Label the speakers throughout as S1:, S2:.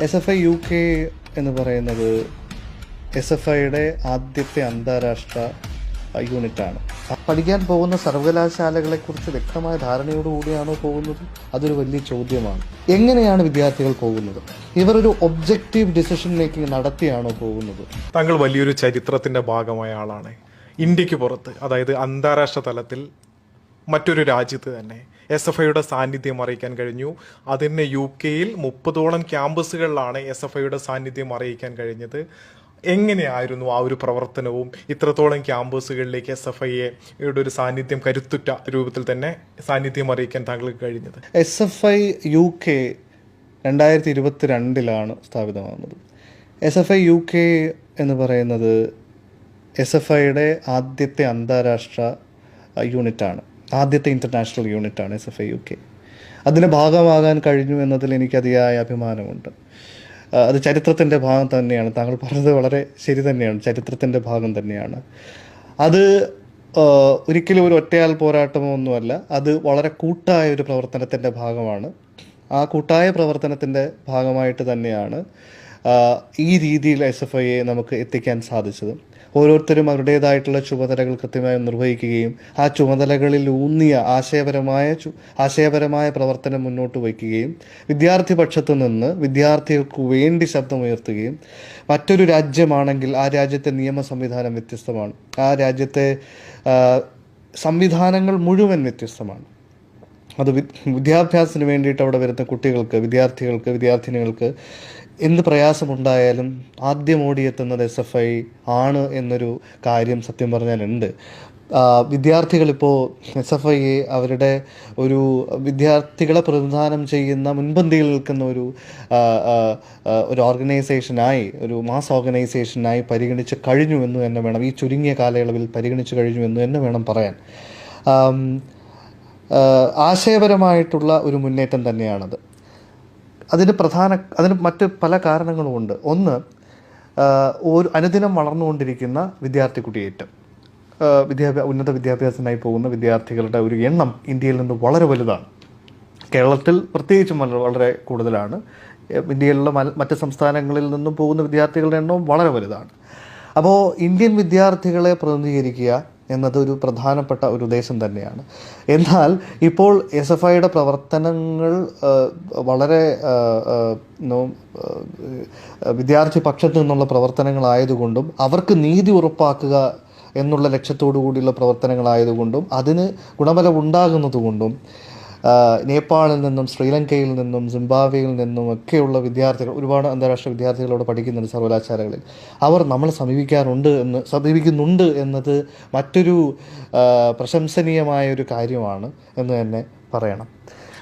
S1: S F I U K എന്ന് പറയുന്നത് S F ഐയുടെ ആദ്യത്തെ അന്താരാഷ്ട്ര യൂണിറ്റാണ്. പഠിക്കാൻ പോകുന്ന സർവകലാശാലകളെക്കുറിച്ച് വ്യക്തമായ ധാരണയോടുകൂടിയാണോ പോകുന്നത്? അതൊരു വലിയ ചോദ്യമാണ്. എങ്ങനെയാണ് വിദ്യാർത്ഥികൾ പോകുന്നത്? ഇവർ ഒരു ഒബ്ജക്റ്റീവ് ഡിസിഷൻ മേക്കിംഗ് നടത്തിയാണോ പോകുന്നത്?
S2: താങ്കൾ വലിയൊരു ചരിത്രത്തിന്റെ ഭാഗമായ ആളാണ്. ഇന്ത്യയ്ക്ക് പുറത്ത് അതായത് അന്താരാഷ്ട്ര തലത്തിൽ മറ്റൊരു രാജ്യത്ത് തന്നെ എസ് എഫ് ഐയുടെ സാന്നിധ്യം അറിയിക്കാൻ കഴിഞ്ഞു. അതിന് യു കെയിൽ മുപ്പതോളം ക്യാമ്പസുകളിലാണ് എസ് എഫ് ഐയുടെ സാന്നിധ്യം അറിയിക്കാൻ കഴിഞ്ഞത്. എങ്ങനെയായിരുന്നു ആ ഒരു പ്രവർത്തനവും? ഇത്രത്തോളം ക്യാമ്പസുകളിലേക്ക് എസ് എഫ് ഐയുടെ ഒരു സാന്നിധ്യം കരുത്തുറ്റ രൂപത്തിൽ തന്നെ സാന്നിധ്യം അറിയിക്കാൻ താങ്കൾക്ക് കഴിഞ്ഞത്?
S1: S F I U K രണ്ടായിരത്തി ഇരുപത്തി രണ്ടിലാണ് സ്ഥാപിതമാകുന്നത്. S F I U K എന്ന് പറയുന്നത് എസ് എഫ് ഐയുടെ ആദ്യത്തെ അന്താരാഷ്ട്ര യൂണിറ്റാണ്. ആദ്യത്തെ ഇന്റർനാഷണൽ യൂണിറ്റാണ് S F I U K അതിന്റെ ഭാഗമാകാൻ കഴിഞ്ഞു എന്നതിൽ എനിക്ക് അതിയായ അഭിമാനമുണ്ട്. അത് ചരിത്രത്തിന്റെ ഭാഗം തന്നെയാണ്. താങ്കൾ പറഞ്ഞത് വളരെ ശരി തന്നെയാണ്. ചരിത്രത്തിന്റെ ഭാഗം തന്നെയാണ്. അത് ഒരിക്കലും ഒരു ഒറ്റയാൾ പോരാട്ടമോ ഒന്നുമല്ല. അത് വളരെ കൂട്ടായ ഒരു പ്രവർത്തനത്തിന്റെ ഭാഗമാണ്. ആ കൂട്ടായ പ്രവർത്തനത്തിന്റെ ഭാഗമായിട്ട് തന്നെയാണ് ഈ രീതിയിൽ എസ് എഫ് ഐയെ നമുക്ക് എത്തിക്കാൻ സാധിച്ചത്. ഓരോരുത്തരും അവരുടേതായിട്ടുള്ള ചുമതലകൾ കൃത്യമായി നിർവഹിക്കുകയും ആ ചുമതലകളിൽ ഊന്നിയ ആശയപരമായ ആശയപരമായ പ്രവർത്തനം മുന്നോട്ട് വയ്ക്കുകയും വിദ്യാർത്ഥി പക്ഷത്തു നിന്ന് വിദ്യാർത്ഥികൾക്ക് വേണ്ടി ശബ്ദമുയർത്തുകയും മറ്റൊരു രാജ്യമാണെങ്കിൽ ആ രാജ്യത്തെ നിയമ സംവിധാനം വ്യത്യസ്തമാണ്. ആ രാജ്യത്തെ സംവിധാനങ്ങൾ മുഴുവൻ വ്യത്യസ്തമാണ്. അത് വിദ്യാഭ്യാസത്തിന് വേണ്ടിയിട്ട് അവിടെ വരുന്ന കുട്ടികൾക്ക് വിദ്യാർത്ഥികൾക്ക് വിദ്യാർത്ഥിനികൾക്ക് എന്ത് പ്രയാസമുണ്ടായാലും ആദ്യം ഓടിയെത്തുന്നത് എസ് എഫ് ഐ ആണ് എന്നൊരു കാര്യം സത്യം ആ, വിദ്യാർത്ഥികളിപ്പോൾ എസ് എഫ് ഐയെ അവരുടെ ഒരു വിദ്യാർത്ഥികളെ പ്രതിനിധാനം ചെയ്യുന്ന മുൻപന്തിയിൽ നിൽക്കുന്ന ഒരു ഒരു ഓർഗനൈസേഷനായി ഒരു മാസ് ഓർഗനൈസേഷനായി പരിഗണിച്ച് കഴിഞ്ഞു എന്ന് തന്നെ വേണം ഈ ചുരുങ്ങിയ കാലയളവിൽ പരിഗണിച്ച് കഴിഞ്ഞു എന്ന് തന്നെ വേണം പറയാൻ. ആശയപരമായിട്ടുള്ള ഒരു മുന്നേറ്റം തന്നെയാണത്. അതിന് പ്രധാന അതിന് മറ്റ് പല കാരണങ്ങളുമുണ്ട്. ഒന്ന് ഒരു അനുദിനം വളർന്നുകൊണ്ടിരിക്കുന്ന വിദ്യാർത്ഥി കുടിയേറ്റം വിദ്യാഭ്യാസ ഉന്നത വിദ്യാഭ്യാസത്തിനായി പോകുന്ന വിദ്യാർത്ഥികളുടെ ഒരു എണ്ണം ഇന്ത്യയിൽ നിന്ന് വളരെ വലുതാണ്. കേരളത്തിൽ പ്രത്യേകിച്ചും വളരെ കൂടുതലാണ്. ഇന്ത്യയിലുള്ള മറ്റ് സംസ്ഥാനങ്ങളിൽ നിന്നും പോകുന്ന വിദ്യാർത്ഥികളുടെ എണ്ണവും വളരെ വലുതാണ്. അപ്പോൾ ഇന്ത്യൻ വിദ്യാർത്ഥികളെ പ്രതിനിധീകരിക്കുക എന്നത് ഒരു പ്രധാനപ്പെട്ട ഒരു ഉദ്ദേശം തന്നെയാണ്. എന്നാൽ ഇപ്പോൾ എസ് എഫ് ഐയുടെ പ്രവർത്തനങ്ങൾ വളരെ വിദ്യാർത്ഥി പക്ഷത്തു നിന്നുള്ള പ്രവർത്തനങ്ങളായതുകൊണ്ടും അവർക്ക് നീതി ഉറപ്പാക്കുക എന്നുള്ള ലക്ഷ്യത്തോടു കൂടിയുള്ള പ്രവർത്തനങ്ങളായതുകൊണ്ടും അതിന് ഗുണഫലം ഉണ്ടാകുന്നതുകൊണ്ടും ആ, നേപ്പാളിൽ നിന്നും ശ്രീലങ്കയിൽ നിന്നും സിംബാബ്വേയിൽ നിന്നും ഒക്കെയുള്ള വിദ്യാർത്ഥികൾ ഒരുപാട് അന്താരാഷ്ട്ര വിദ്യാർത്ഥികളോട് പഠിക്കുന്നുണ്ട് സർവകലാശാലകളിൽ അവർ നമ്മളെ സമീപിക്കാറുണ്ട് എന്ന് സമീപിക്കുന്നുണ്ട് എന്നത് മറ്റൊരു പ്രശംസനീയമായ ഒരു കാര്യമാണ് എന്ന് തന്നെ പറയണം.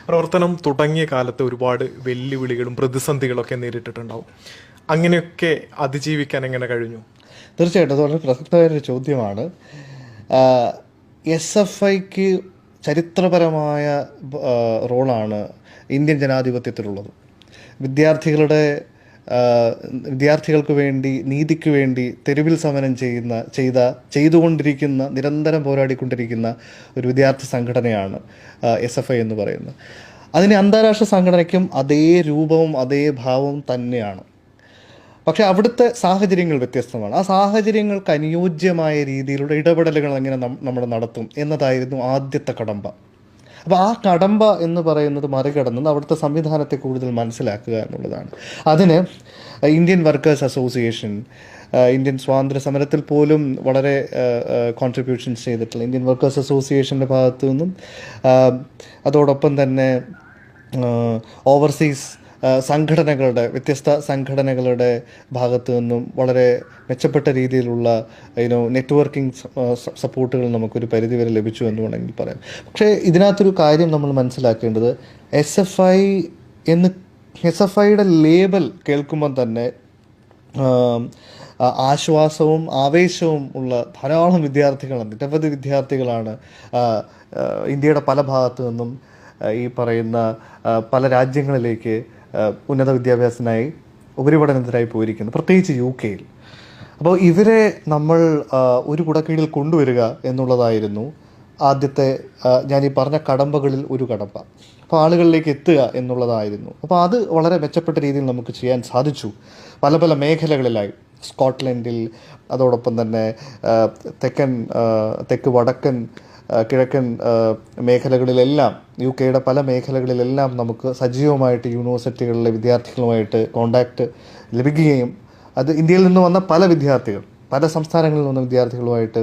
S2: പ്രവർത്തനം തുടങ്ങിയ കാലത്ത് ഒരുപാട് വെല്ലുവിളികളും പ്രതിസന്ധികളൊക്കെ നേരിട്ടിട്ടുണ്ടാവും. അങ്ങനെയൊക്കെ അതിജീവിക്കാൻ എങ്ങനെ കഴിഞ്ഞു?
S1: തീർച്ചയായിട്ടും അത് വളരെ പ്രസക്തമായൊരു ചോദ്യമാണ്. എസ് എഫ് ഐക്ക് ചരിത്രപരമായ റോളാണ് ഇന്ത്യൻ ജനാധിപത്യത്തിലുള്ളത്. വിദ്യാർത്ഥികളുടെ വിദ്യാർത്ഥികൾക്ക് വേണ്ടി നീതിക്ക് വേണ്ടി തെരുവിൽ സമരം ചെയ്യുന്ന ചെയ്ത ചെയ്തുകൊണ്ടിരിക്കുന്ന നിരന്തരം പോരാടിക്കൊണ്ടിരിക്കുന്ന ഒരു വിദ്യാർത്ഥി സംഘടനയാണ് എസ് എഫ് ഐ എന്ന് പറയുന്നത്. അതിന് അന്താരാഷ്ട്ര സംഘടനയ്ക്കും അതേ രൂപവും അതേ ഭാവവും തന്നെയാണ്. പക്ഷേ അവിടുത്തെ സാഹചര്യങ്ങൾ വ്യത്യസ്തമാണ്. ആ സാഹചര്യങ്ങൾക്ക് അനുയോജ്യമായ രീതിയിലുള്ള ഇടപെടലുകൾ എങ്ങനെ നമ്മൾ നടത്തും എന്നതായിരുന്നു ആദ്യത്തെ കടമ്പ. അപ്പോൾ ആ കടമ്പ എന്ന് പറയുന്നത് മറികടന്നത് അവിടുത്തെ സംവിധാനത്തെ കൂടുതൽ മനസ്സിലാക്കുക എന്നുള്ളതാണ്. അതിന് ഇന്ത്യൻ വർക്കേഴ്സ് അസോസിയേഷൻ ഇന്ത്യൻ സ്വാതന്ത്ര്യ സമരത്തിൽ പോലും വളരെ കോൺട്രിബ്യൂഷൻസ് ചെയ്തിട്ടുള്ള ഇന്ത്യൻ വർക്കേഴ്സ് അസോസിയേഷന്റെ ഭാഗത്തു നിന്നും അതോടൊപ്പം തന്നെ ഓവർസീസ് സംഘടനകളുടെ വ്യത്യസ്ത സംഘടനകളുടെ ഭാഗത്തു നിന്നും വളരെ മെച്ചപ്പെട്ട രീതിയിലുള്ള യുനോ നെറ്റ്വർക്കിംഗ് സപ്പോർട്ടുകൾ നമുക്കൊരു പരിധിവരെ ലഭിച്ചു എന്ന് വേണമെങ്കിൽ പറയാം. പക്ഷേ ഇതിനകത്തൊരു കാര്യം നമ്മൾ മനസ്സിലാക്കേണ്ടത് എസ് എഫ് ഐ എന്ന് എസ് എഫ് ഐയുടെ ലേബൽ കേൾക്കുമ്പോൾ തന്നെ ആശ്വാസവും ആവേശവും ഉള്ള ധാരാളം വിദ്യാർത്ഥികളാണ് നിരവധി വിദ്യാർത്ഥികളാണ് ഇന്ത്യയുടെ പല ഭാഗത്തു നിന്നും ഈ പറയുന്ന പല രാജ്യങ്ങളിലേക്ക് ഉന്നത വിദ്യാഭ്യാസത്തിനായി ഉപരിപഠനത്തിനായി പോയിരിക്കുന്നു പ്രത്യേകിച്ച് യു കെയിൽ. അപ്പോൾ ഇവരെ നമ്മൾ ഒരു കുടക്കീഴിൽ കൊണ്ടുവരിക എന്നുള്ളതായിരുന്നു ആദ്യത്തെ ഞാൻ ഈ പറഞ്ഞ കടമ്പകളിൽ ഒരു കടമ്പ. അപ്പോൾ ആളുകളിലേക്ക് എത്തുക എന്നുള്ളതായിരുന്നു. അപ്പോൾ അത് വളരെ മെച്ചപ്പെട്ട രീതിയിൽ നമുക്ക് ചെയ്യാൻ സാധിച്ചു. പല പല മേഖലകളിലായി. സ്കോട്ട്ലൻഡിൽ അതോടൊപ്പം തന്നെ തെക്കൻ തെക്ക് വടക്കൻ കിഴക്കൻ മേഖലകളിലെല്ലാം യു കെയുടെ പല മേഖലകളിലെല്ലാം നമുക്ക് സജീവമായിട്ട് യൂണിവേഴ്സിറ്റികളിലെ വിദ്യാർത്ഥികളുമായിട്ട് കോണ്ടാക്റ്റ് ലഭിക്കുകയും അത് ഇന്ത്യയിൽ നിന്ന് വന്ന പല വിദ്യാർത്ഥികൾ പല സംസ്ഥാനങ്ങളിൽ വന്ന വിദ്യാർത്ഥികളുമായിട്ട്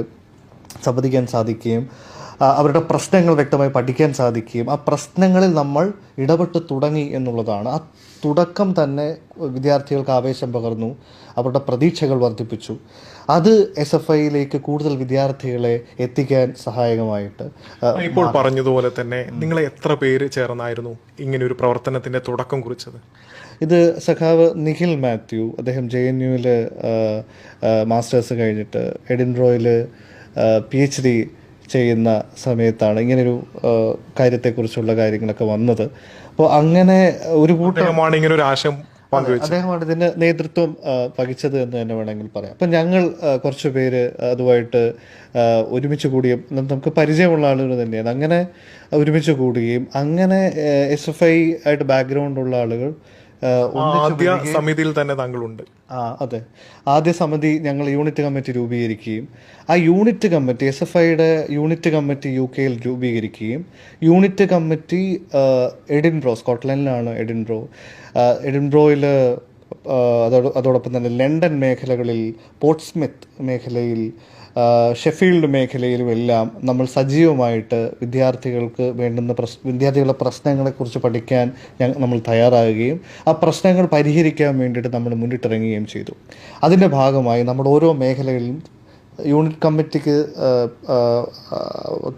S1: സംവദിക്കാൻ സാധിക്കുകയും അവരുടെ പ്രശ്നങ്ങൾ വ്യക്തമായി പഠിക്കാൻ സാധിക്കുകയും ആ പ്രശ്നങ്ങളിൽ നമ്മൾ ഇടപെട്ട് തുടങ്ങി എന്നുള്ളതാണ്. ആ തുടക്കം തന്നെ വിദ്യാർത്ഥികൾക്ക് ആവേശം പകർന്നു അവരുടെ പ്രതീക്ഷകൾ വർദ്ധിപ്പിച്ചു. അത് എസ് എഫ് ഐയിലേക്ക് കൂടുതൽ വിദ്യാർത്ഥികളെ എത്തിക്കാൻ സഹായകമായിട്ട്
S2: ഇപ്പോൾ പറഞ്ഞതുപോലെ തന്നെ നിങ്ങൾ എത്ര പേര് ചേർന്നായിരുന്നു ഇങ്ങനെ ഒരു പ്രവർത്തനത്തിന്റെ തുടക്കം കുറിച്ചത്?
S1: ഇത് സഖാവ് നിഖിൽ മാത്യു അദ്ദേഹം ജെ എൻ യുവിൽ മാസ്റ്റേഴ്സ് കഴിഞ്ഞിട്ട് എഡിൻറോയിൽ പി എച്ച് ഡി ചെയ്യുന്ന സമയത്താണ് ഇങ്ങനൊരു കാര്യത്തെക്കുറിച്ചുള്ള കാര്യങ്ങളൊക്കെ വന്നത്. അപ്പോൾ അങ്ങനെ ഒരു
S2: കൂട്ടമാണ് ഇങ്ങനെ ഒരു ആശയം
S1: അദ്ദേഹമാണ് ഇതിന് നേതൃത്വം പകിച്ചത് എന്ന് തന്നെ വേണമെങ്കിൽ പറയാം. അപ്പം ഞങ്ങൾ കുറച്ച് പേര് അതുമായിട്ട് ഒരുമിച്ച് കൂടിയും നമുക്ക് പരിചയമുള്ള ആളുകൾ തന്നെയാണ്. അങ്ങനെ ഒരുമിച്ച് കൂടുകയും അങ്ങനെ എസ് എഫ് ഐ ആയിട്ട് ബാക്ക്ഗ്രൗണ്ട് ഉള്ള ആളുകൾ
S2: ആദ്യ സമിതിയിൽ തന്നെ താങ്കളുണ്ട്.
S1: ആ അതെ. ആദ്യ സമിതി ഞങ്ങൾ യൂണിറ്റ് കമ്മിറ്റി രൂപീകരിക്കുകയും ആ യൂണിറ്റ് കമ്മിറ്റി എസ് എഫ് ഐയുടെ യൂണിറ്റ് കമ്മിറ്റി യു കെയിൽ രൂപീകരിക്കുകയും യൂണിറ്റ് കമ്മിറ്റി എഡിൻബ്രോ സ്കോട്ട്ലൻഡിലാണ് എഡിൻബ്രോ. എഡിൻബ്രോയിൽ അതോടൊപ്പം തന്നെ ലണ്ടൻ മേഖലകളിൽ പോർട്ട്സ്മിത്ത് മേഖലയിൽ ഷെഫീൽഡ് മേഖലയിലും എല്ലാം നമ്മൾ സജീവമായിട്ട് വിദ്യാർത്ഥികൾക്ക് വേണ്ടുന്ന പ്രശ് വിദ്യാർത്ഥികളുടെ പ്രശ്നങ്ങളെക്കുറിച്ച് പഠിക്കാൻ ഞങ്ങൾ നമ്മൾ തയ്യാറാകുകയും ആ പ്രശ്നങ്ങൾ പരിഹരിക്കാൻ വേണ്ടിയിട്ട് നമ്മൾ മുന്നിട്ടിറങ്ങുകയും ചെയ്തു. അതിന്റെ ഭാഗമായി നമ്മൾ ഓരോ മേഖലകളിലും യൂണിറ്റ് കമ്മിറ്റിക്ക്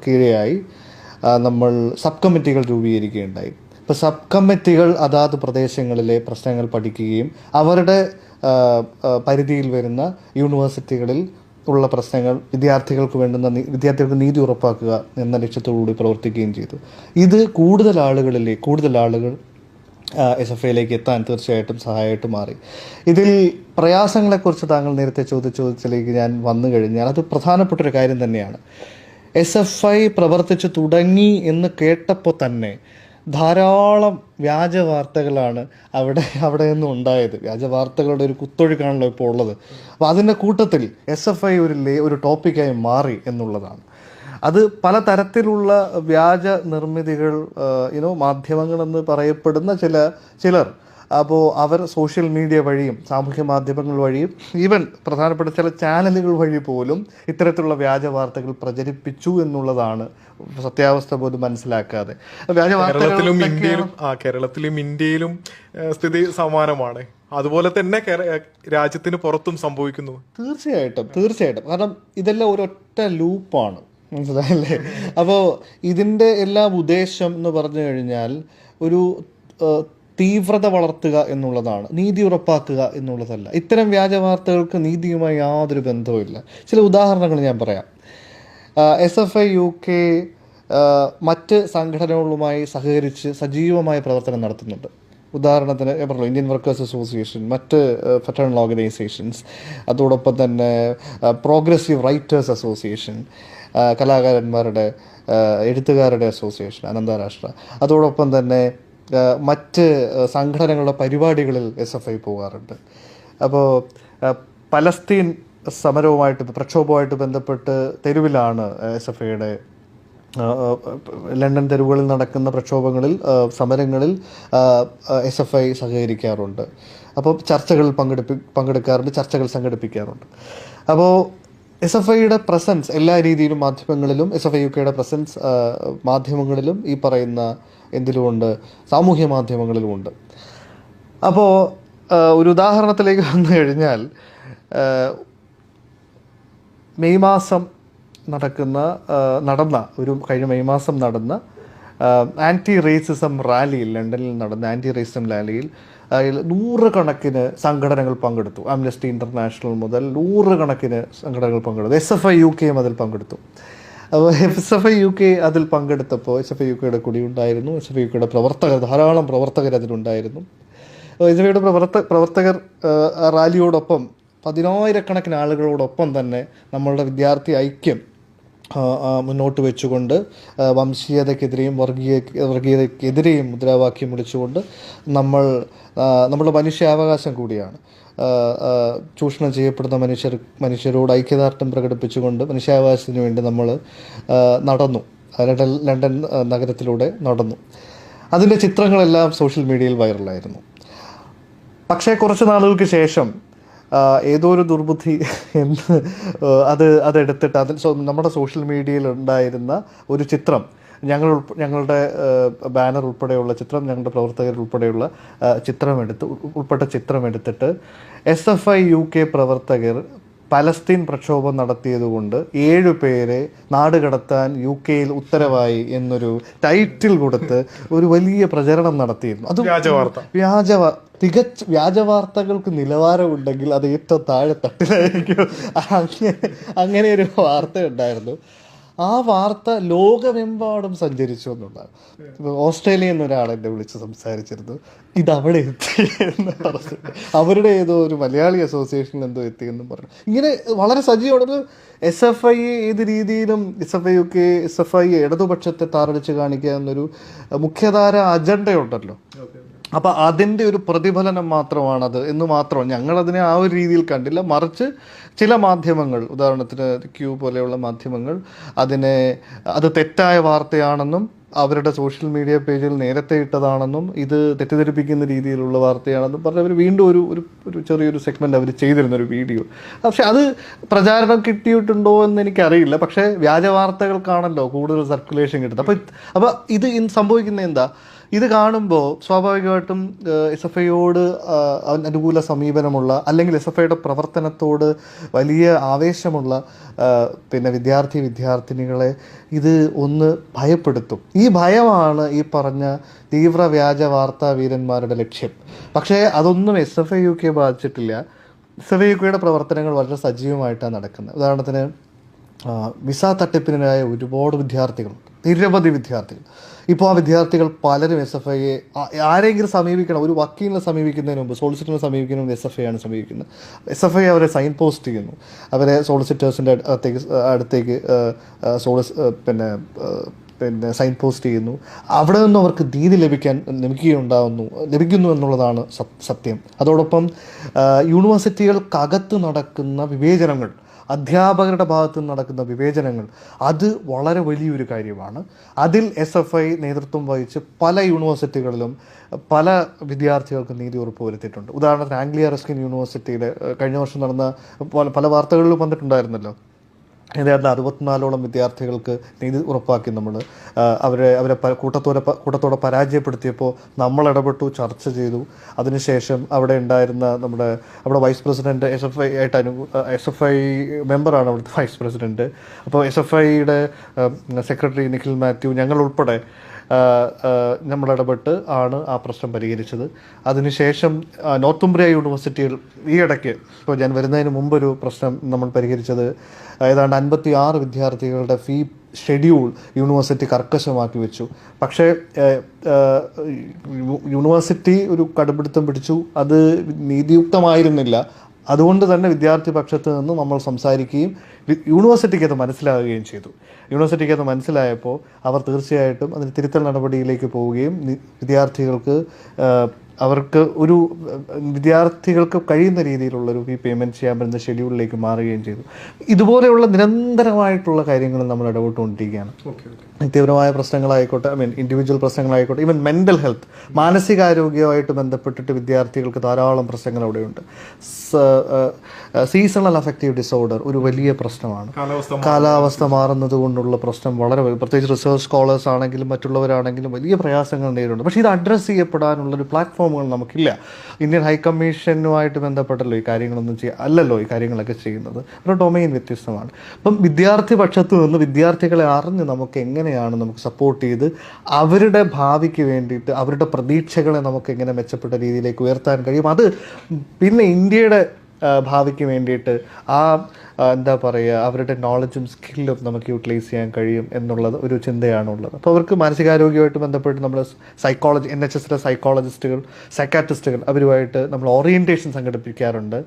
S1: കീഴെയായി നമ്മൾ സബ് കമ്മിറ്റികൾ രൂപീകരിക്കുകയുണ്ടായി. ഇപ്പോൾ സബ് കമ്മിറ്റികൾ അതാത് പ്രദേശങ്ങളിലെ പ്രശ്നങ്ങൾ പഠിക്കുകയും അവരുടെ പരിധിയിൽ വരുന്ന യൂണിവേഴ്സിറ്റികളിൽ ഉള്ള പ്രശ്നങ്ങൾ വിദ്യാർത്ഥികൾക്ക് വേണ്ടുന്ന വിദ്യാർത്ഥികൾക്ക് നീതി ഉറപ്പാക്കുക എന്ന ലക്ഷ്യത്തോടുകൂടി പ്രവർത്തിക്കുകയും ചെയ്തു. ഇത് കൂടുതൽ ആളുകളിലെ കൂടുതൽ ആളുകൾ എസ് എഫ് ഐയിലേക്ക് എത്താൻ തീർച്ചയായിട്ടും സഹായമായിട്ട് മാറി. ഇതിൽ പ്രയാസങ്ങളെക്കുറിച്ച് താങ്കൾ നേരത്തെ ചോദിച്ച ചോദിച്ചതിലേക്ക് ഞാൻ വന്നു കഴിഞ്ഞാൽ അത് പ്രധാനപ്പെട്ട ഒരു കാര്യം തന്നെയാണ്. എസ് എഫ് ഐ പ്രവർത്തിച്ചു തുടങ്ങി എന്ന് കേട്ടപ്പോൾ തന്നെ ധാരാളം വ്യാജ വാർത്തകളാണ് അവിടെ അവിടെ നിന്നും ഉണ്ടായത്. വ്യാജ വാർത്തകളുടെ ഒരു കുത്തൊഴുക്കാണല്ലോ ഇപ്പോൾ ഉള്ളത്. അപ്പോൾ അതിന്റെ കൂട്ടത്തിൽ എസ് എഫ് ഐ ഒരു ലേ ഒരു ടോപ്പിക്കായി മാറി എന്നുള്ളതാണ്. അത് പല തരത്തിലുള്ള വ്യാജ നിർമ്മിതികൾ യുനോ മാധ്യമങ്ങളെന്ന് പറയപ്പെടുന്ന ചില ചിലർ അപ്പോൾ അവർ സോഷ്യൽ മീഡിയ വഴിയും സാമൂഹ്യ മാധ്യമങ്ങൾ വഴിയും ഈവൻ പ്രധാനപ്പെട്ട ചില ചാനലുകൾ വഴി പോലും ഇത്തരത്തിലുള്ള വ്യാജ വാർത്തകൾ പ്രചരിപ്പിച്ചു എന്നുള്ളതാണ് സത്യാവസ്ഥ പോലും മനസ്സിലാക്കാതെ. വ്യാജ
S2: കേരളത്തിലും ഇന്ത്യയിലും ആ കേരളത്തിലും ഇന്ത്യയിലും സ്ഥിതി സമാനമാണ്. അതുപോലെ തന്നെ രാജ്യത്തിന് പുറത്തും സംഭവിക്കുന്നു.
S1: തീർച്ചയായിട്ടും തീർച്ചയായിട്ടും. കാരണം ഇതെല്ലാം ഒരൊറ്റ ലൂപ്പാണ് മനസ്സിലായല്ലേ? അപ്പോൾ ഇതിന്റെ എല്ലാം ഉദ്ദേശം എന്ന് പറഞ്ഞു കഴിഞ്ഞാൽ ഒരു തീവ്രത വളർത്തുക എന്നുള്ളതാണ് നീതി ഉറപ്പാക്കുക എന്നുള്ളതല്ല. ഇത്തരം വ്യാജ വാർത്തകൾക്ക് നീതിയുമായി യാതൊരു ബന്ധവുമില്ല. ചില ഉദാഹരണങ്ങൾ ഞാൻ പറയാം. S F I U K മറ്റ് സംഘടനകളുമായി സഹകരിച്ച് സജീവമായ പ്രവർത്തനം നടത്തുന്നുണ്ട്. ഉദാഹരണത്തിന് പറഞ്ഞു ഇന്ത്യൻ വർക്കേഴ്സ് അസോസിയേഷൻ മറ്റ് ഫെറ്റേണൽ ഓർഗനൈസേഷൻസ് അതോടൊപ്പം തന്നെ പ്രോഗ്രസീവ് റൈറ്റേഴ്സ് അസോസിയേഷൻ കലാകാരന്മാരുടെ എഴുത്തുകാരുടെ അസോസിയേഷൻ അനന്താരാഷ്ട്ര. അതോടൊപ്പം തന്നെ മറ്റ് സംഘടനകളുടെ പരിപാടികളിൽ എസ് എഫ് ഐ പോകാറുണ്ട് അപ്പോൾ പലസ്തീൻ സമരവുമായിട്ട് പ്രക്ഷോഭവുമായിട്ട് ബന്ധപ്പെട്ട് തെരുവിലാണ് എസ് എഫ് ഐയുടെ ലണ്ടൻ തെരുവുകളിൽ നടക്കുന്ന പ്രക്ഷോഭങ്ങളിൽ സമരങ്ങളിൽ എസ് എഫ് ഐ സഹകരിക്കാറുണ്ട്. അപ്പോൾ ചർച്ചകളിൽ പങ്കെടുപ്പി പങ്കെടുക്കാറുണ്ട് ചർച്ചകൾ സംഘടിപ്പിക്കാറുണ്ട്. അപ്പോൾ എസ് എഫ് ഐയുടെ പ്രസൻസ് എല്ലാ രീതിയിലും മാധ്യമങ്ങളിലും എസ് എഫ് ഐ യു കെയുടെ പ്രസൻസ് മാധ്യമങ്ങളിലും ഈ പറയുന്ന എന്തിലുമുണ്ട്? സാമൂഹ്യ മാധ്യമങ്ങളിലുമുണ്ട്. അപ്പോൾ ഒരു ഉദാഹരണത്തിലേക്ക് വന്നു കഴിഞ്ഞാൽ മെയ് മാസം നടക്കുന്ന നടന്ന ഒരു കഴിഞ്ഞ മെയ് മാസം നടന്ന ആന്റി റേസിസം റാലിയിൽ ലണ്ടനിൽ നടന്ന ആന്റി റേസിസം റാലിയിൽ നൂറുകണക്കിന് സംഘടനകൾ പങ്കെടുത്തു. ആംനസ്റ്റി ഇന്റർനാഷണൽ മുതൽ നൂറുകണക്കിന് സംഘടനകൾ പങ്കെടുത്തു. S F I U K അതിൽ പങ്കെടുത്തു. അപ്പോൾ S F I U K അതിൽ പങ്കെടുത്തപ്പോൾ എസ് എഫ് ഐ യു കെയുടെ കൂടി ഉണ്ടായിരുന്നു എസ് എഫ് ഐ യു കെയുടെ പ്രവർത്തകർ ധാരാളം പ്രവർത്തകർ അതിലുണ്ടായിരുന്നു. എസ് എഫ് ഐയുടെ പ്രവർത്ത പ്രവർത്തകർ റാലിയോടൊപ്പം പതിനായിരക്കണക്കിന് ആളുകളോടൊപ്പം തന്നെ നമ്മളുടെ വിദ്യാർത്ഥി ഐക്യം മുന്നോട്ട് വെച്ചുകൊണ്ട് വംശീയതക്കെതിരെയും വർഗീയ വർഗീയതയ്ക്കെതിരെയും മുദ്രാവാക്യം വിളിച്ചുകൊണ്ട് നമ്മൾ നമ്മുടെ മനുഷ്യാവകാശം കൂടിയാണ്. ചൂഷണം ചെയ്യപ്പെടുന്ന മനുഷ്യർ മനുഷ്യരോട് ഐക്യദാർഢ്യം പ്രകടിപ്പിച്ചുകൊണ്ട് മനുഷ്യാവകാശത്തിന് വേണ്ടി നമ്മൾ നടന്നു. ലണ്ടൻ ലണ്ടൻ നഗരത്തിലൂടെ നടന്നു. അതിന്റെ ചിത്രങ്ങളെല്ലാം സോഷ്യൽ മീഡിയയിൽ വൈറലായിരുന്നു. പക്ഷേ കുറച്ച് നാളുകൾക്ക് ശേഷം ഏതോ ഒരു ദുർബുദ്ധി എന്ന് അത് അതെടുത്തിട്ട് അതിൽ നമ്മുടെ സോഷ്യൽ മീഡിയയിൽ ഉണ്ടായിരുന്ന ഒരു ചിത്രം ഞങ്ങൾ ഞങ്ങളുടെ ബാനർ ഉൾപ്പെടെയുള്ള ചിത്രം ഞങ്ങളുടെ പ്രവർത്തകർ ഉൾപ്പെടെയുള്ള ചിത്രമെടുത്ത് ഉൾപ്പെട്ട ചിത്രമെടുത്തിട്ട് S F I U K പ്രവർത്തകർ പലസ്തീൻ പ്രക്ഷോഭം നടത്തിയതുകൊണ്ട് ഏഴു പേരെ നാടുകടത്താൻ യു കെയിൽ ഉത്തരവായി എന്നൊരു ടൈറ്റിൽ കൊടുത്ത് ഒരു വലിയ പ്രചരണം നടത്തിയിരുന്നു. അത്
S2: വ്യാജവാർത്ത.
S1: വ്യാജ തികച്ച് തികച്ച വ്യാജ വാർത്തകൾക്ക് നിലവാരമുണ്ടെങ്കിൽ അത് ഏറ്റവും താഴെ തട്ടിലായിരിക്കും. അങ്ങനെ അങ്ങനെ ഒരു വാർത്ത ഉണ്ടായിരുന്നു. ആ വാർത്ത ലോകമെമ്പാടും സഞ്ചരിച്ചു എന്നുള്ളതാണ്. ഓസ്ട്രേലിയയിൽ നിന്ന് ഒരാൾ എന്നെ വിളിച്ച് സംസാരിച്ചിരുന്നു. ഇത് അവിടെ എത്തി എന്ന് പറഞ്ഞു. അവരുടെ ഏതോ ഒരു മലയാളി അസോസിയേഷൻ എന്തോ എത്തി എന്നും പറഞ്ഞു. ഇങ്ങനെ വളരെ സജീവമാണ്. എസ് എഫ് ഐ ഏത് രീതിയിലും എസ് എഫ് ഐ ഒക്കെ എസ് എഫ് ഐ ഇടതുപക്ഷത്തെ താറടിച്ച് കാണിക്കുക എന്നൊരു മുഖ്യധാര അജണ്ടയുണ്ടല്ലോ അപ്പൊ അതിന്റെ ഒരു പ്രതിഫലനം മാത്രമാണത് എന്ന് മാത്രം ഞങ്ങൾ അതിനെ ആ ഒരു രീതിയിൽ കണ്ടില്ല. മറിച്ച് ചില മാധ്യമങ്ങൾ ഉദാഹരണത്തിന് ക്യൂ പോലെയുള്ള മാധ്യമങ്ങൾ അതിനെ അത് തെറ്റായ വാർത്തയാണെന്നും അവരുടെ സോഷ്യൽ മീഡിയ പേജിൽ നേരത്തെ ഇട്ടതാണെന്നും ഇത് തെറ്റിദ്ധരിപ്പിക്കുന്ന രീതിയിലുള്ള വാർത്തയാണെന്നും പറഞ്ഞ് അവർ വീണ്ടും ഒരു ഒരു ചെറിയൊരു സെഗ്മെന്റ് അവർ ചെയ്തിരുന്ന ഒരു വീഡിയോ. പക്ഷെ അത് പ്രചാരണം കിട്ടിയിട്ടുണ്ടോ എന്ന് എനിക്കറിയില്ല. പക്ഷേ വ്യാജ വാർത്തകൾക്കാണല്ലോ കൂടുതൽ സർക്കുലേഷൻ കിട്ടുന്നത്. അപ്പോൾ അപ്പോൾ ഇത് സംഭവിക്കുന്നത് എന്താ? ഇത് കാണുമ്പോൾ സ്വാഭാവികമായിട്ടും എസ് എഫ് ഐയോട് അനുകൂല സമീപനമുള്ള അല്ലെങ്കിൽ എസ് എഫ് ഐയുടെ പ്രവർത്തനത്തോട് വലിയ ആവേശമുള്ള പിന്നെ വിദ്യാർത്ഥി വിദ്യാർത്ഥിനികളെ ഇത് ഒന്ന് ഭയപ്പെടുത്തും. ഈ ഭയമാണ് ഈ പറഞ്ഞ തീവ്ര വ്യാജ വാർത്താ വീരന്മാരുടെ ലക്ഷ്യം. പക്ഷേ അതൊന്നും S F I U K ബാധിച്ചിട്ടില്ല. എസ് എഫ് ഐ യു കെയുടെ പ്രവർത്തനങ്ങൾ വളരെ സജീവമായിട്ടാണ് നടക്കുന്നത്. ഉദാഹരണത്തിന് വിസ തട്ടിപ്പിനായ ഒരുപാട് വിദ്യാർത്ഥികൾ നിരവധി വിദ്യാർത്ഥികൾ. ഇപ്പോൾ ആ വിദ്യാർത്ഥികൾ പലരും എസ് എഫ് ഐയെ ആരെങ്കിലും സമീപിക്കണം ഒരു വക്കീലിനെ സമീപിക്കുന്നതിന് മുമ്പ് സോളിസിറ്ററിനെ സമീപിക്കുന്നതിന് എസ് എഫ് ഐ ആണ് സമീപിക്കുന്നത്. എസ് എഫ് ഐ അവരെ സൈൻ പോസ്റ്റ് ചെയ്യുന്നു. അവരെ സോളിസിറ്റേഴ്സിന്റെ അടുത്തേക്ക് അടുത്തേക്ക് സോളിസ് പിന്നെ പിന്നെ സൈൻ പോസ്റ്റ് ചെയ്യുന്നു. അവിടെ നിന്ന് അവർക്ക് നീതി ലഭിക്കാൻ ലഭിക്കുകയുണ്ടാവുന്നു ലഭിക്കുന്നു എന്നുള്ളതാണ് സത്യം. അതോടൊപ്പം യൂണിവേഴ്സിറ്റികൾക്കകത്ത് നടക്കുന്ന വിവേചനങ്ങൾ അധ്യാപകരുടെ ഭാഗത്തു നിന്ന് നടക്കുന്ന വിവേചനങ്ങൾ അത് വളരെ വലിയൊരു കാര്യമാണ്. അതിൽ എസ് എഫ് ഐ നേതൃത്വം വഹിച്ച് പല യൂണിവേഴ്സിറ്റികളിലും പല വിദ്യാർത്ഥികൾക്ക് നീതി ഉറപ്പ് വരുത്തിയിട്ടുണ്ട്. ഉദാഹരണത്തിന് ആംഗ്ലിയ റസ്കിൻ യൂണിവേഴ്സിറ്റിയുടെ കഴിഞ്ഞ വർഷം നടന്ന പല വാർത്തകളിലും വന്നിട്ടുണ്ടായിരുന്നല്ലോ. ഏതാണ്ട് അറുപത്തിനാലോളം വിദ്യാർത്ഥികൾക്ക് നീതി ഉറപ്പാക്കി നമ്മൾ അവരെ അവരെ കൂട്ടത്തോടെ കൂട്ടത്തോടെ പരാജയപ്പെടുത്തിയപ്പോൾ നമ്മൾ ഇടപെട്ടു ചർച്ച ചെയ്തു. അതിനുശേഷം അവിടെ ഉണ്ടായിരുന്ന നമ്മുടെ അവിടെ vice president S F I ആയിട്ട് അനു എസ് എഫ് ഐ മെമ്പറാണ് അവിടുത്തെ വൈസ് പ്രസിഡന്റ് അപ്പോൾ എസ് എഫ് ഐയുടെ സെക്രട്ടറി നിഖിൽ മാത്യു ഞങ്ങൾ ഉൾപ്പെടെ നമ്മൾ ഇടപെട്ട് ആണ് ആ പ്രശ്നം പരിഹരിച്ചത്. അതിനുശേഷം നോർത്തുംബ്രിയ യൂണിവേഴ്സിറ്റിയിൽ ഈ ഇടയ്ക്ക് ഇപ്പോൾ ഞാൻ വരുന്നതിന് മുമ്പൊരു പ്രശ്നം നമ്മൾ പരിഹരിച്ചത് ഏതാണ്ട് അൻപത്തി ആറ് വിദ്യാർത്ഥികളുടെ ഫീ ഷെഡ്യൂൾ യൂണിവേഴ്സിറ്റി കർക്കശമാക്കി വെച്ചു. പക്ഷേ യൂണിവേഴ്സിറ്റി ഒരു കടുപിടുത്തം പിടിച്ചു. അത് നീതിയുക്തമായിരുന്നില്ല. അതുകൊണ്ട് തന്നെ വിദ്യാർത്ഥി പക്ഷത്ത് നിന്ന് നമ്മൾ സംസാരിക്കുകയും യൂണിവേഴ്സിറ്റിക്ക് അത് മനസ്സിലാവുകയും ചെയ്തു. യൂണിവേഴ്സിറ്റിക്ക് അത് മനസ്സിലായപ്പോൾ അവർ തീർച്ചയായിട്ടും അതിന് തിരുത്തൽ നടപടിയിലേക്ക് പോവുകയും വിദ്യാർത്ഥികൾക്ക് അവർക്ക് ഒരു വിദ്യാർത്ഥികൾക്ക് കഴിയുന്ന രീതിയിലുള്ളൊരു ഫീ പേയ്മെന്റ് ചെയ്യാൻ പറ്റുന്ന ഷെഡ്യൂളിലേക്ക് മാറുകയും ചെയ്തു. ഇതുപോലെയുള്ള നിരന്തരമായിട്ടുള്ള കാര്യങ്ങൾ നമ്മൾ ഇടപെട്ടുകൊണ്ടിരിക്കുകയാണ്. വ്യക്തിപരമായ പ്രശ്നങ്ങളായിക്കോട്ടെ ഐ മീൻ ഇൻഡിവിജ്വൽ പ്രശ്നങ്ങളായിക്കോട്ടെ ഈവൻ മെന്റൽ ഹെൽത്ത് മാനസികാരോഗ്യമായിട്ട് ബന്ധപ്പെട്ടിട്ട് വിദ്യാർത്ഥികൾക്ക് ധാരാളം പ്രശ്നങ്ങൾ അവിടെയുണ്ട്. സീസണൽ അഫക്റ്റീവ് ഡിസോർഡർ ഒരു വലിയ പ്രശ്നമാണ്.
S2: കാലാവസ്ഥ
S1: മാറുന്നത്. കൊണ്ടുള്ള പ്രശ്നം വളരെ. പ്രത്യേകിച്ച് റിസർച്ച് സ്കോളേഴ്സ് ആണെങ്കിലും മറ്റുള്ളവരാണെങ്കിലും വലിയ പ്രയാസങ്ങൾ നേരിടുന്നുണ്ട്. പക്ഷേ ഇത് അഡ്രസ്സ് ചെയ്യപ്പെടാനുള്ള ഒരു പ്ലാറ്റ്ഫോമുകൾ നമുക്കില്ല. ഇന്ത്യൻ ഹൈക്കമ്മീഷനുമായിട്ട് ബന്ധപ്പെട്ടല്ലോ ഈ കാര്യങ്ങളൊന്നും ചെയ്യുക അല്ലല്ലോ ഈ കാര്യങ്ങളൊക്കെ ചെയ്യുന്നത്. ഒരു ഡൊമൈൻ വ്യത്യസ്തമാണ്. അപ്പം വിദ്യാർത്ഥി പക്ഷത്തു നിന്ന് വിദ്യാർത്ഥികളെ അറിഞ്ഞ് നമുക്ക് എങ്ങനെയാണ് നമുക്ക് സപ്പോർട്ട് ചെയ്ത് അവരുടെ ഭാവിക്ക് വേണ്ടിയിട്ട് അവരുടെ പ്രതീക്ഷകളെ നമുക്ക് എങ്ങനെ മെച്ചപ്പെട്ട രീതിയിലേക്ക് ഉയർത്താൻ കഴിയും? അത് പിന്നെ ഇന്ത്യയുടെ ഭാവിക്ക് വേണ്ടിയിട്ട് ആ എന്താ പറയുക അവരുടെ നോളജും സ്കില്ലും നമുക്ക് യൂട്ടിലൈസ് ചെയ്യാൻ കഴിയും എന്നുള്ളത് ഒരു ചിന്തയാണുള്ളത്. അപ്പോൾ അവർക്ക് മാനസികാരോഗ്യമായിട്ട് ബന്ധപ്പെട്ട് നമ്മൾ സൈക്കോളജി എൻ എച്ച് എസിലെ സൈക്കോളജിസ്റ്റുകൾ സൈക്കാട്രിസ്റ്റുകൾ അവരുമായിട്ട് നമ്മൾ ഓറിയന്റേഷൻ സംഘടിപ്പിക്കാറുണ്ട്.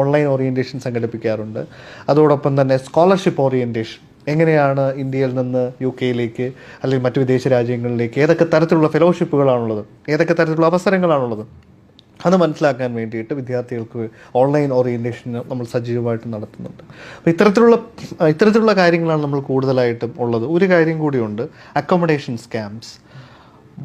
S1: ഓൺലൈൻ ഓറിയന്റേഷൻ സംഘടിപ്പിക്കാറുണ്ട്. അതോടൊപ്പം തന്നെ സ്കോളർഷിപ്പ് ഓറിയന്റേഷൻ എങ്ങനെയാണ് ഇന്ത്യയിൽ നിന്ന് യു കെയിലേക്ക് അല്ലെങ്കിൽ മറ്റു വിദേശ രാജ്യങ്ങളിലേക്ക് ഏതൊക്കെ തരത്തിലുള്ള ഫെലോഷിപ്പുകളാണുള്ളത് ഏതൊക്കെ തരത്തിലുള്ള അവസരങ്ങളാണുള്ളത്? അത് മനസ്സിലാക്കാൻ വേണ്ടിയിട്ട് വിദ്യാർത്ഥികൾക്ക് ഓൺലൈൻ ഓറിയന്റേഷൻ നമ്മൾ സജീവമായിട്ട് നടത്തുന്നുണ്ട്. അപ്പോൾ ഇത്തരത്തിലുള്ള ഇത്തരത്തിലുള്ള കാര്യങ്ങളാണ് നമ്മൾ കൂടുതലായിട്ടും ഉള്ളത്. ഒരു കാര്യം കൂടിയുണ്ട് അക്കോമഡേഷൻ സ്കാംസ്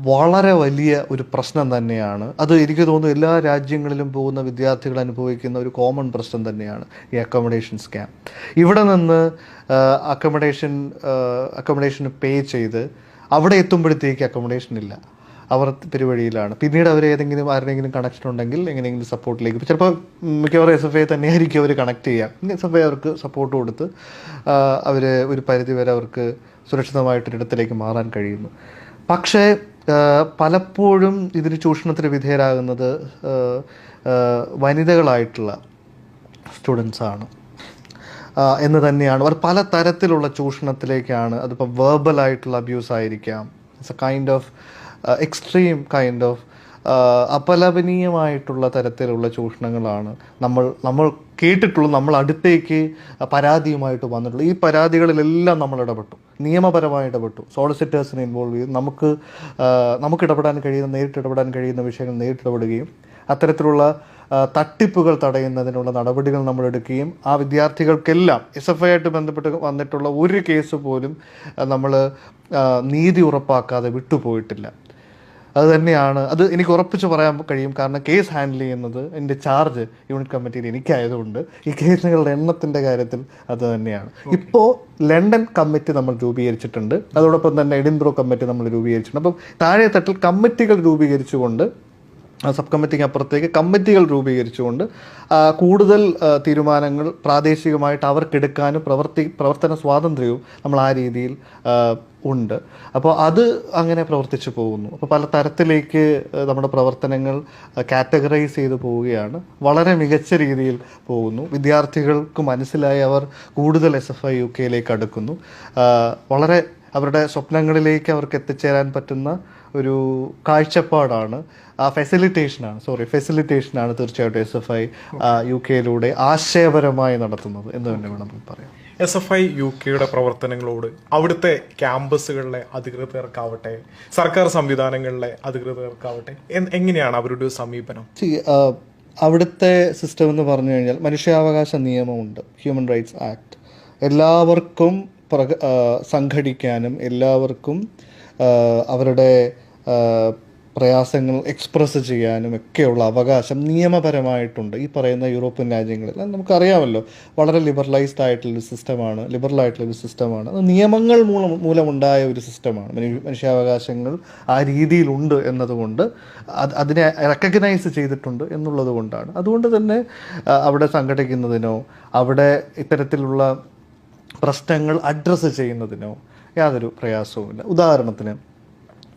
S1: വളരെ വലിയ ഒരു പ്രശ്നം തന്നെയാണ്. അത് എനിക്ക് തോന്നുന്നു എല്ലാ രാജ്യങ്ങളിലും പോകുന്ന വിദ്യാർത്ഥികൾ അനുഭവിക്കുന്ന ഒരു കോമൺ പ്രശ്നം തന്നെയാണ് ഈ അക്കോമഡേഷൻ സ്കാം ഇവിടെ നിന്ന് അക്കോമഡേഷൻ അക്കോമഡേഷന് പേ ചെയ്ത് അവിടെ എത്തുമ്പോഴത്തേക്ക് അക്കോമഡേഷൻ ഇല്ല. അവർ പെരുവഴിയിലാണ് പിന്നീട് അവർ ഏതെങ്കിലും ആരുടെയെങ്കിലും കണക്ഷൻ ഉണ്ടെങ്കിൽ എങ്ങനെയെങ്കിലും സപ്പോർട്ടിലേക്ക് ചിലപ്പോൾ മിക്കവാറും എസ് എഫ് ഐ തന്നെയായിരിക്കും അവർ കണക്ട് ചെയ്യുക എസ് എഫ് ഐ അവർക്ക് സപ്പോർട്ട് കൊടുത്ത് അവർ ഒരു പരിധി വരെ അവർക്ക് സുരക്ഷിതമായിട്ടൊരിടത്തിലേക്ക് മാറാൻ കഴിയുന്നു. പക്ഷേ പലപ്പോഴും ഇതിന് ചൂഷണത്തിന് വിധേയരാകുന്നത് വനിതകളായിട്ടുള്ള സ്റ്റുഡൻസാണ് എന്ന് തന്നെയാണ്. അവർ പല തരത്തിലുള്ള ചൂഷണത്തിലേക്കാണ് അതിപ്പോൾ വേർബൽ ആയിട്ടുള്ള അബ്യൂസ് ആയിരിക്കാം. It's a kind of extreme kind of അപലപനീയമായിട്ടുള്ള തരത്തിലുള്ള ചൂഷണങ്ങളാണ് നമ്മൾ നമ്മൾ കേട്ടിട്ടുള്ളൂ നമ്മൾ അടുത്തേക്ക് പരാതിയുമായിട്ട് വന്നിട്ടുള്ളത് ഈ പരാതികളിലെല്ലാം നമ്മൾ ഇടപെട്ടു. നിയമപരമായി ഇടപെട്ടു. സോളിസിറ്റേഴ്സിനെ ഇൻവോൾവ് ചെയ്ത്. നമുക്ക് നമുക്ക് ഇടപെടാൻ കഴിയുന്ന നേരിട്ട് ഇടപെടാൻ കഴിയുന്ന വിഷയങ്ങൾ നേരിട്ട് ഇടപെടുകയും അത്തരത്തിലുള്ള തട്ടിപ്പുകൾ തടയുന്നതിനുള്ള നടപടികൾ നമ്മൾ എടുക്കുകയും ആ വിദ്യാർത്ഥികൾക്കെല്ലാം എസ് എഫ് ഐ ആയിട്ട് ബന്ധപ്പെട്ട് വന്നിട്ടുള്ള ഒരു കേസ് പോലും നമ്മൾ നീതി ഉറപ്പാക്കാതെ വിട്ടുപോയിട്ടില്ല. അത് തന്നെയാണ്. അത് എനിക്ക് ഉറപ്പിച്ച് പറയാൻ കഴിയും. കാരണം കേസ് ഹാൻഡിൽ ചെയ്യുന്നത് എന്റെ ചാർജ് യൂണിറ്റ് കമ്മിറ്റിയിൽ എനിക്കായതുകൊണ്ട് ഈ കേസുകളുടെ എണ്ണത്തിന്റെ കാര്യത്തിൽ അത് തന്നെയാണ്. ഇപ്പോൾ ലണ്ടൻ കമ്മിറ്റി നമ്മൾ രൂപീകരിച്ചിട്ടുണ്ട്. അതോടൊപ്പം തന്നെ എഡിൻബ്രോ കമ്മിറ്റി നമ്മൾ രൂപീകരിച്ചിട്ടുണ്ട്. അപ്പം താഴെ തട്ടിൽ കമ്മിറ്റികൾ രൂപീകരിച്ചുകൊണ്ട് സബ് കമ്മിറ്റിക്ക് അപ്പുറത്തേക്ക് കമ്മിറ്റികൾ രൂപീകരിച്ചുകൊണ്ട് കൂടുതൽ തീരുമാനങ്ങൾ പ്രാദേശികമായിട്ട് അവർക്കെടുക്കാനും പ്രവർത്തി പ്രവർത്തന സ്വാതന്ത്ര്യവും നമ്മൾ ആ രീതിയിൽ ഉണ്ട്. അപ്പോൾ അത് അങ്ങനെ പ്രവർത്തിച്ചു പോകുന്നു. അപ്പോൾ പല തരത്തിലേക്ക് നമ്മുടെ പ്രവർത്തനങ്ങൾ കാറ്റഗറൈസ് ചെയ്ത് പോവുകയാണ്. വളരെ മികച്ച രീതിയിൽ പോകുന്നു. വിദ്യാർത്ഥികൾക്ക് മനസ്സിലായി അവർ കൂടുതൽ എസ് എഫ് ഐ യു കെയിലേക്ക് അടുക്കുന്നു. വളരെ അവരുടെ സ്വപ്നങ്ങളിലേക്ക് അവർക്ക് എത്തിച്ചേരാൻ പറ്റുന്ന ഒരു കാഴ്ചപ്പാടാണ്. ആ ഫെസിലിറ്റേഷനാണ് സോറി ഫെസിലിറ്റേഷനാണ് തീർച്ചയായിട്ടും എസ് എഫ് ഐ യു കെയിലൂടെ ആശയപരമായി നടത്തുന്നത് എന്ന് തന്നെ വേണം പറയാം.
S2: എസ് എഫ് ഐ യു കെയുടെ പ്രവർത്തനങ്ങളോട് അവിടുത്തെ ക്യാമ്പസുകളിലെ അധികൃതർക്കാവട്ടെ സർക്കാർ സംവിധാനങ്ങളിലെ അധികൃതർക്കാവട്ടെ എങ്ങനെയാണ് അവരുടെ സമീപനം?
S1: അവിടുത്തെ സിസ്റ്റം എന്ന് പറഞ്ഞു കഴിഞ്ഞാൽ മനുഷ്യാവകാശ നിയമമുണ്ട് ഹ്യൂമൻ റൈറ്റ്സ് ആക്ട് എല്ലാവർക്കും സംഘടിക്കാനും എല്ലാവർക്കും അവരുടെ പ്രയാസങ്ങൾ എക്സ്പ്രസ് ചെയ്യാനും ഒക്കെയുള്ള അവകാശം നിയമപരമായിട്ടുണ്ട്. ഈ പറയുന്ന യൂറോപ്യൻ രാജ്യങ്ങളിൽ. അത് നമുക്കറിയാമല്ലോ. വളരെ ലിബറലൈസ്ഡ് ആയിട്ടുള്ളൊരു സിസ്റ്റമാണ് ലിബറൽ ആയിട്ടുള്ളൊരു സിസ്റ്റമാണ് അത് നിയമങ്ങൾ മൂലം മൂലമുണ്ടായ ഒരു സിസ്റ്റമാണ് മനു- മനുഷ്യാവകാശങ്ങൾ ആ രീതിയിലുണ്ട് എന്നതുകൊണ്ട് അത് അതിനെ റെക്കഗ്നൈസ് ചെയ്തിട്ടുണ്ട് എന്നുള്ളത് കൊണ്ടാണ്. അതുകൊണ്ട് തന്നെ അവിടെ സംഘടിക്കുന്നതിനോ അവിടെ ഇത്തരത്തിലുള്ള പ്രശ്നങ്ങൾ അഡ്രസ്സ് ചെയ്യുന്നതിനോ യാതൊരു പ്രയാസവുമില്ല. ഉദാഹരണത്തിന്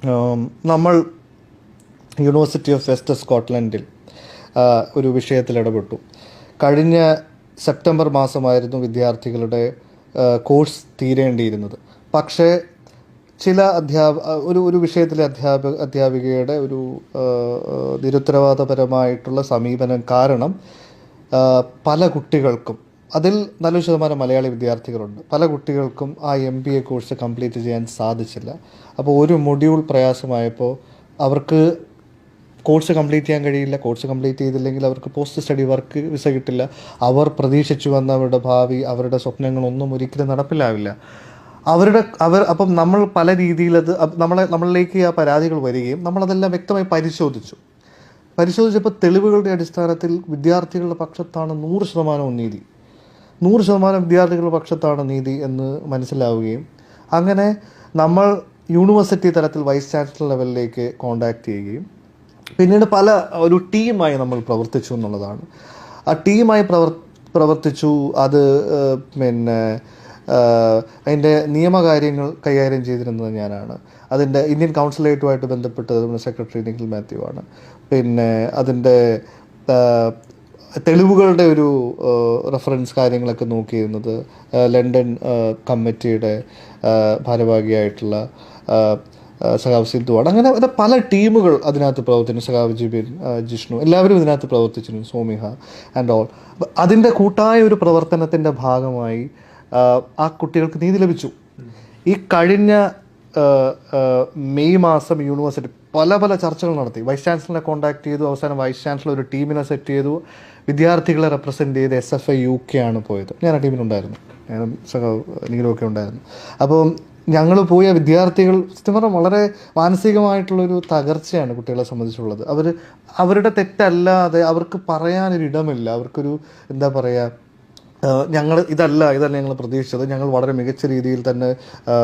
S1: നമ്മൾ യൂണിവേഴ്സിറ്റി ഓഫ് വെസ്റ്റ് സ്കോട്ട്ലൻഡിൽ ഒരു വിഷയത്തിൽ ഇടപെട്ടു. കഴിഞ്ഞ സെപ്റ്റംബർ മാസമായിരുന്നു വിദ്യാർത്ഥികളുടെ കോഴ്സ് തീരേണ്ടിയിരുന്നത്. പക്ഷേ ചില അധ്യാപ ഒരു ഒരു വിഷയത്തിലെ അധ്യാപക അധ്യാപികയുടെ ഒരു നിരുത്തരവാദപരമായിട്ടുള്ള സമീപനം കാരണം പല കുട്ടികൾക്കും അതിൽ നല്ലൊരു ശതമാനം മലയാളി വിദ്യാർത്ഥികളുണ്ട്. പല കുട്ടികൾക്കും ആ M B A course complete ചെയ്യാൻ സാധിച്ചില്ല. അപ്പോൾ ഒരു മൊഡ്യൂൾ പ്രയാസമായപ്പോൾ അവർക്ക് കോഴ്സ് കംപ്ലീറ്റ് ചെയ്യാൻ കഴിയില്ല. കോഴ്സ് കംപ്ലീറ്റ് ചെയ്തില്ലെങ്കിൽ അവർക്ക് പോസ്റ്റ് സ്റ്റഡി വർക്ക് വിസ കിട്ടില്ല. അവർ പ്രതീക്ഷിച്ചു വന്ന അവരുടെ ഭാവി അവരുടെ സ്വപ്നങ്ങളൊന്നും ഒരിക്കലും നടപ്പിലാവില്ല. അവരുടെ അവർ അപ്പം നമ്മൾ പല രീതിയിലത് നമ്മളെ നമ്മളിലേക്ക് ആ പരാതികൾ വരികയും നമ്മളതെല്ലാം വ്യക്തമായി പരിശോധിച്ചു. പരിശോധിച്ചപ്പോൾ തെളിവുകളുടെ അടിസ്ഥാനത്തിൽ വിദ്യാർത്ഥികളുടെ പക്ഷത്താണ് നൂറ് ശതമാനവും നീതി. നൂറ് ശതമാനം വിദ്യാർത്ഥികളുടെ പക്ഷത്താണ് നീതി എന്ന് മനസ്സിലാവുകയും അങ്ങനെ നമ്മൾ യൂണിവേഴ്സിറ്റി തലത്തിൽ വൈസ് ചാൻസലർ ലെവലിലേക്ക് കോണ്ടാക്ട് ചെയ്യുകയും പിന്നീട് പല ഒരു ടീമായി നമ്മൾ പ്രവർത്തിച്ചു എന്നുള്ളതാണ്. ആ ടീമായി പ്രവർ പ്രവർത്തിച്ചു അത് പിന്നെ അതിന്റെ നിയമകാര്യങ്ങൾ കൈകാര്യം ചെയ്തിരുന്നത് ഞാനാണ്. അതിന്റെ ഇന്ത്യൻ കൗൺസിലേറ്റുമായിട്ട് ബന്ധപ്പെട്ടത് നമ്മുടെ സെക്രട്ടറി നിഖിൽ മാത്യു ആണ്. പിന്നെ അതിന്റെ തെളിവുകളുടെ ഒരു റെഫറൻസ് കാര്യങ്ങളൊക്കെ നോക്കിയിരുന്നത് ലണ്ടൻ കമ്മിറ്റിയുടെ ഭാരവാഹിയായിട്ടുള്ള സഖാവ് സിദ്ധുവാണ് അങ്ങനെ പല ടീമുകൾ അതിനകത്ത് പ്രവർത്തിച്ചു സഖാവ് ജിബിൻ ജിഷ്ണു എല്ലാവരും ഇതിനകത്ത് പ്രവർത്തിച്ചിരുന്നു സോമിഹ ആൻഡ് ഓൾ അതിന്റെ കൂട്ടായ ഒരു പ്രവർത്തനത്തിന്റെ ഭാഗമായി ആ, കുട്ടികൾക്ക് നീതി ലഭിച്ചു. ഈ കഴിഞ്ഞ മെയ് മാസം യൂണിവേഴ്സിറ്റി പല പല ചർച്ചകൾ നടത്തി. വൈസ് ചാൻസലറിനെ കോൺടാക്ട് ചെയ്തു. അവസാനം വൈസ് ചാൻസലർ ഒരു ടീമിനെ സെറ്റ് ചെയ്തു. വിദ്യാർത്ഥികളെ റെപ്രസെന്റ് ചെയ്ത് S F I U K ആണ് പോയത്. ഞാൻ ആ ടീമിലുണ്ടായിരുന്നു. ഞാനും സഹ നീലമൊക്കെ ഉണ്ടായിരുന്നു. അപ്പോൾ ഞങ്ങൾ പോയ വിദ്യാർത്ഥികൾ സത്യം പറഞ്ഞാൽ വളരെ മാനസികമായിട്ടുള്ളൊരു തകർച്ചയാണ് കുട്ടികളെ സംബന്ധിച്ചുള്ളത്. അവർ അവരുടെ തെറ്റല്ലാതെ അവർക്ക് പറയാനൊരിടമില്ല. അവർക്കൊരു എന്താ പറയുക ഞങ്ങൾ ഇതല്ല ഇതല്ല ഞങ്ങൾ പ്രതീക്ഷിച്ചത്. ഞങ്ങൾ വളരെ മികച്ച രീതിയിൽ തന്നെ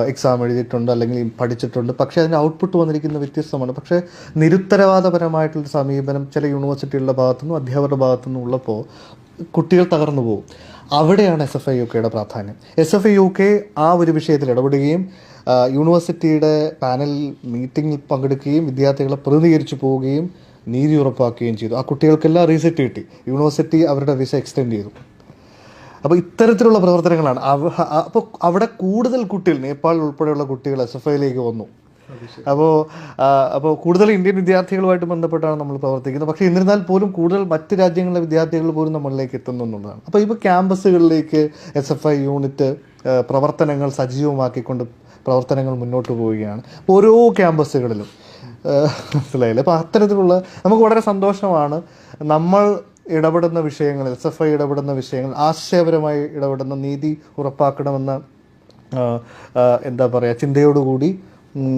S1: എക്സാം എഴുതിയിട്ടുണ്ട് അല്ലെങ്കിൽ പഠിച്ചിട്ടുണ്ട്. പക്ഷേ അതിന്റെ ഔട്ട്പുട്ട് വന്നിരിക്കുന്നത് വ്യത്യസ്തമാണ്. പക്ഷേ നിരുത്തരവാദപരമായിട്ടുള്ള സമീപനം ചില യൂണിവേഴ്സിറ്റികളുടെ ഭാഗത്തുനിന്നും അധ്യാപകരുടെ ഭാഗത്തുനിന്നും ഉള്ളപ്പോൾ കുട്ടികൾ തകർന്നു പോകും. അവിടെയാണ് എസ് എഫ് ഐ യു കെയുടെ പ്രാധാന്യം. S F I U K ആ ഒരു വിഷയത്തിൽ ഇടപെടുകയും യൂണിവേഴ്സിറ്റിയുടെ പാനൽ മീറ്റിംഗിൽ പങ്കെടുക്കുകയും വിദ്യാർത്ഥികളെ പ്രതിനിധീകരിച്ചു പോവുകയും നീതി ഉറപ്പാക്കുകയും ചെയ്തു. ആ കുട്ടികൾക്കെല്ലാം റീസെറ്റ് കിട്ടി. യൂണിവേഴ്സിറ്റി അവരുടെ വിസ എക്സ്റ്റെൻഡ് ചെയ്തു. അപ്പോൾ ഇത്തരത്തിലുള്ള പ്രവർത്തനങ്ങളാണ്. അപ്പോൾ അവിടെ കൂടുതൽ കുട്ടികൾ നേപ്പാൾ ഉൾപ്പെടെയുള്ള കുട്ടികൾ എസ് എഫ് ഐയിലേക്ക് വന്നു. അപ്പോൾ അപ്പോൾ കൂടുതൽ ഇന്ത്യൻ വിദ്യാർത്ഥികളുമായിട്ട് ബന്ധപ്പെട്ടാണ് നമ്മൾ പ്രവർത്തിക്കുന്നത്. പക്ഷേ എന്നിരുന്നാൽ പോലും കൂടുതൽ മറ്റ് രാജ്യങ്ങളിലെ വിദ്യാർത്ഥികൾ പോലും നമ്മളിലേക്ക് എത്തുന്നു എന്നുള്ളതാണ്. അപ്പോൾ ഇപ്പോൾ ക്യാമ്പസുകളിലേക്ക് എസ് എഫ് ഐ യൂണിറ്റ് പ്രവർത്തനങ്ങൾ സജീവമാക്കിക്കൊണ്ട് പ്രവർത്തനങ്ങൾ മുന്നോട്ട് പോവുകയാണ്. ഓരോ ക്യാമ്പസുകളിലും മനസ്സിലായില്ലേ? അപ്പോൾ അത്തരത്തിലുള്ള നമുക്ക് വളരെ സന്തോഷമാണ് നമ്മൾ ഇടപെടുന്ന വിഷയങ്ങൾ എസ് എഫ് ഐ ഇടപെടുന്ന വിഷയങ്ങൾ ആശയപരമായി ഇടപെടുന്ന നീതി ഉറപ്പാക്കണമെന്ന എന്താ പറയുക ചിന്തയോടുകൂടി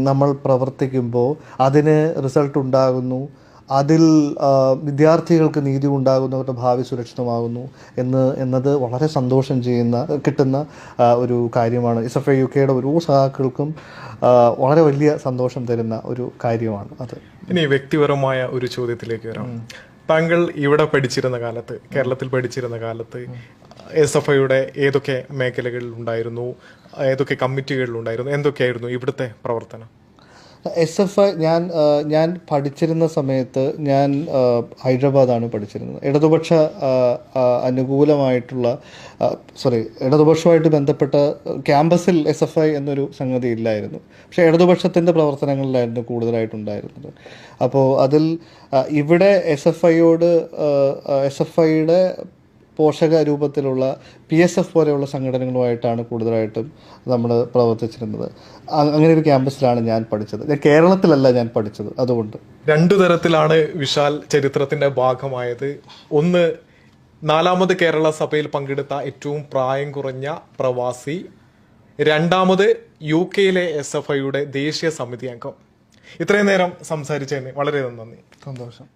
S1: നമ്മൾ പ്രവർത്തിക്കുമ്പോൾ അതിന് റിസൾട്ട് ഉണ്ടാകുന്നു. അതിൽ വിദ്യാർത്ഥികൾക്ക് നീതി ഉണ്ടാകുന്നു അവരുടെ ഭാവി സുരക്ഷിതമാകുന്നു എന്ന് എന്നത് വളരെ സന്തോഷം ചെയ്യുന്ന കിട്ടുന്ന ഒരു കാര്യമാണ്. എസ് എഫ് ഐ യു കെയുടെ ഓരോ സഹാക്കൾക്കും വളരെ വലിയ സന്തോഷം തരുന്ന ഒരു കാര്യമാണ് അത്.
S2: ഇനി വ്യക്തിപരമായ ഒരു ചോദ്യത്തിലേക്ക് വരാം. താങ്കൾ ഇവിടെ പഠിച്ചിരുന്ന കാലത്ത് കേരളത്തിൽ പഠിച്ചിരുന്ന കാലത്ത് എസ് എഫ് ഐയുടെ ഏതൊക്കെ മേഖലകളിൽ ഉണ്ടായിരുന്നു ഏതൊക്കെ കമ്മിറ്റികളിൽ ഉണ്ടായിരുന്നു എന്തൊക്കെയായിരുന്നു ഇവിടുത്തെ പ്രവർത്തനം?
S1: എസ് എഫ് ഐ ഞാൻ ഞാൻ പഠിച്ചിരുന്ന സമയത്ത് ഞാൻ ഹൈദരാബാദാണ് പഠിച്ചിരുന്നത്. ഇടതുപക്ഷ അനുകൂലമായിട്ടുള്ള സോറി ഇടതുപക്ഷമായിട്ട് ബന്ധപ്പെട്ട ക്യാമ്പസിൽ എസ് എഫ് ഐ എന്നൊരു സംഗതി ഇല്ലായിരുന്നു. പക്ഷേ ഇടതുപക്ഷത്തിന്റെ പ്രവർത്തനങ്ങളിലായിരുന്നു കൂടുതലായിട്ടുണ്ടായിരുന്നത്. അപ്പോൾ അതിൽ ഇവിടെ എസ് എഫ് ഐയോട് എസ് എഫ് ഐയുടെ പോഷക രൂപത്തിലുള്ള പി എസ് എഫ് പോലെയുള്ള സംഘടനകളുമായിട്ടാണ് കൂടുതലായിട്ടും നമ്മൾ പ്രവർത്തിച്ചിരുന്നത്. അങ്ങനെ ഒരു ക്യാമ്പസിലാണ് ഞാൻ പഠിച്ചത്. ഞാൻ കേരളത്തിലല്ല ഞാൻ പഠിച്ചത് അതുകൊണ്ട്.
S2: രണ്ടു തരത്തിലാണ് വിശാൽ ചരിത്രത്തിന്റെ ഭാഗമായത്. ഒന്ന് നാലാമത് കേരള സഭയിൽ പങ്കെടുത്ത ഏറ്റവും പ്രായം കുറഞ്ഞ പ്രവാസി. രണ്ടാമത് യു കെയിലെ എസ് എഫ് ഐയുടെ ദേശീയ സമിതി അംഗം. ഇത്രയും നേരം സംസാരിച്ചതിന് വളരെ നന്ദി.
S1: സന്തോഷം.